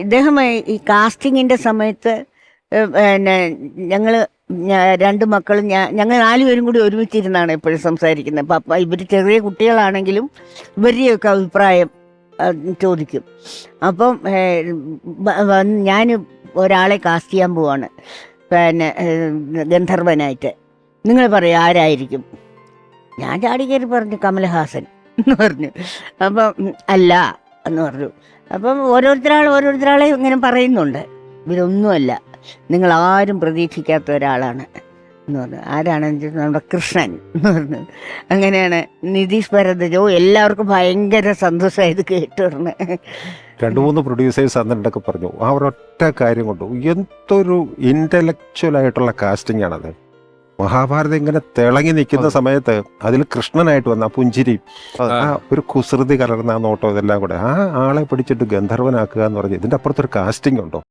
ഇദ്ദേഹം ഈ കാസ്റ്റിങ്ങിന്റെ സമയത്ത് പിന്നെ ഞങ്ങൾ രണ്ട് മക്കളും ഞാൻ ഞങ്ങൾ നാലുപേരും കൂടി ഒരുമിച്ചിരുന്നാണ് എപ്പോഴും സംസാരിക്കുന്നത്. അപ്പം ഇവർ ചെറിയ കുട്ടികളാണെങ്കിലും ഇവരുടെയൊക്കെ അഭിപ്രായം ചോദിക്കും. അപ്പം ഞാൻ ഒരാളെ കാസ്റ്റ് ചെയ്യാൻ പോവാണ്. പിന്നെ ഗന്ധർവനായിട്ട്. നിങ്ങൾ പറയും ആരായിരിക്കും? ഞാൻ ചാടി കയറി പറഞ്ഞു കമൽഹാസൻ എന്ന് പറഞ്ഞു. അപ്പം അല്ല എന്ന് പറഞ്ഞു. അപ്പം ഓരോരുത്തരാൾ ഓരോരുത്തരാളെ ഇങ്ങനെ പറയുന്നുണ്ട്. ഇവരൊന്നുമല്ല. നിങ്ങൾ ആരും പ്രതീക്ഷിക്കാത്ത ഒരാളാണ് എന്ന് പറഞ്ഞു. ആരാണെന്ന് വെച്ചാൽ നമ്മുടെ കൃഷ്ണൻ എന്ന് പറഞ്ഞു. അങ്ങനെയാണ് നിതീഷ് ഭരതജോ എല്ലാവർക്കും ഭയങ്കര സന്തോഷമായത് കേട്ടു പറഞ്ഞു. രണ്ടു മൂന്ന് പ്രൊഡ്യൂസേഴ്സ് അന്നിട്ടൊക്കെ പറഞ്ഞു. ആ ഒരൊറ്റ കാര്യം കൊണ്ട്. എന്തൊരു ഇന്റലക്ച്വൽ ആയിട്ടുള്ള കാസ്റ്റിംഗ് ആണത്. മഹാഭാരതം ഇങ്ങനെ തിളങ്ങി നിൽക്കുന്ന. സമയത്ത് അതിൽ കൃഷ്ണനായിട്ട് വന്ന ആ പുഞ്ചിരി ആ ഒരു കുസൃതി കലർന്ന ആ നോട്ടം ഇതെല്ലാം കൂടെ ആ ആളെ പിടിച്ചിട്ട് ഗന്ധർവനാക്കുക എന്ന് പറഞ്ഞ് ഇതിന്റെ അപ്പുറത്തൊരു കാസ്റ്റിംഗ് ഉണ്ടോ